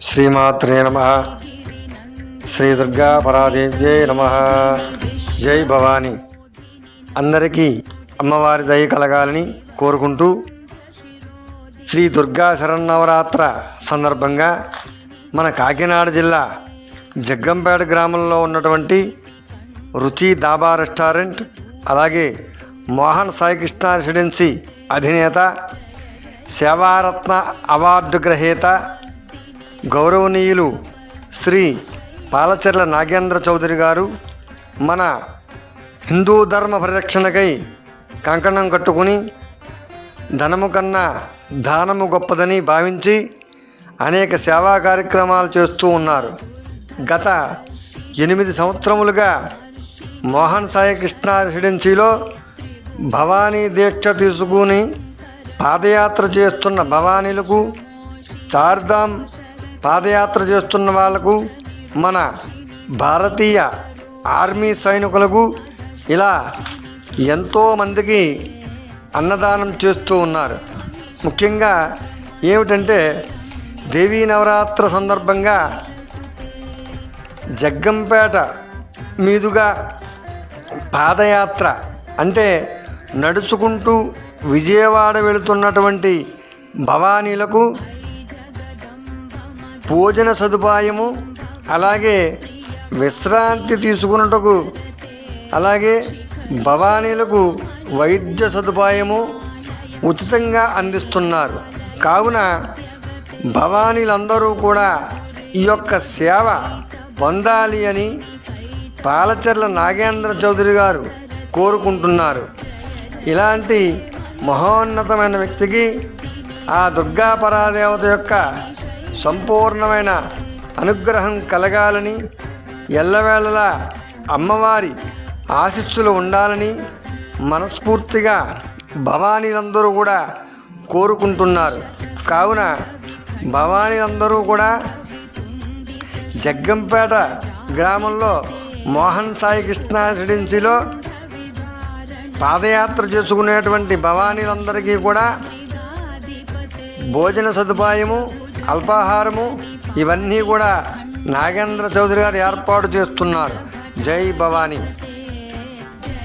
శ్రీమాత్రే నమ. శ్రీ దుర్గా పరాదేవ్యే నమ. జై భవాని. అందరికీ అమ్మవారి దయ కలగాలని కోరుకుంటూ శ్రీ దుర్గా శరన్నవరాత్ర సందర్భంగా మన కాకినాడ జిల్లా జగ్గంపేట గ్రామంలో ఉన్నటువంటి రుచి దాబా రెస్టారెంట్ అలాగే మోహన్ సాయికృష్ణ రెసిడెన్సీ అధినేత సేవారత్న అవార్డు గ్రహీత గౌరవనీయులు శ్రీ పాలచెర్ల నాగేంద్ర చౌదరి గారు మన హిందూ ధర్మ పరిరక్షణకై కంకణం కట్టుకుని ధనము కన్నా దానము గొప్పదని భావించి అనేక సేవా కార్యక్రమాలు చేస్తూ ఉన్నారు. గత ఎనిమిది సంవత్సరములుగా మోహన్ సాయి కృష్ణ రెసిడెన్సీలో భవానీ దీక్ష తీసుకుని పాదయాత్ర చేస్తున్న భవానీలకు చార్ధామ్ పాదయాత్ర చేస్తున్న వాళ్ళకు మన భారతీయ ఆర్మీ సైనికులకు ఇలా ఎంతోమందికి అన్నదానం చేస్తూ ఉన్నారు. ముఖ్యంగా ఏమిటంటే దేవీ నవరాత్ర సందర్భంగా జగ్గంపేట మీదుగా పాదయాత్ర అంటే నడుచుకుంటూ విజయవాడ వెళుతున్నటువంటి భవానీలకు భోజన సదుపాయము అలాగే విశ్రాంతి తీసుకున్నటకు అలాగే భవానీలకు వైద్య సదుపాయము ఉచితంగా అందిస్తున్నారు. కావున భవానీలందరూ కూడా ఈ యొక్క సేవ పొందాలి అని పాలచెర్ల నాగేంద్ర చౌదరి గారు కోరుకుంటున్నారు. ఇలాంటి మహోన్నతమైన వ్యక్తికి ఆ దుర్గాపరాదేవత యొక్క సంపూర్ణమైన అనుగ్రహం కలగాలని ఎల్లవేళలా అమ్మవారి ఆశీస్సులు ఉండాలని మనస్ఫూర్తిగా భవానీలందరూ కూడా కోరుకుంటున్నారు. కావున భవానీలందరూ కూడా జగ్గంపేట గ్రామంలో మోహన్ సాయి కృష్ణ రెసిడెన్సీలో పాదయాత్ర చేసుకునేటువంటి భవానీలందరికీ కూడా భోజన సదుపాయము అల్పాహారము ఇవన్నీ కూడా నాగేంద్ర చౌదరి గారు ఏర్పాటు చేస్తున్నారు. జై భవానీ.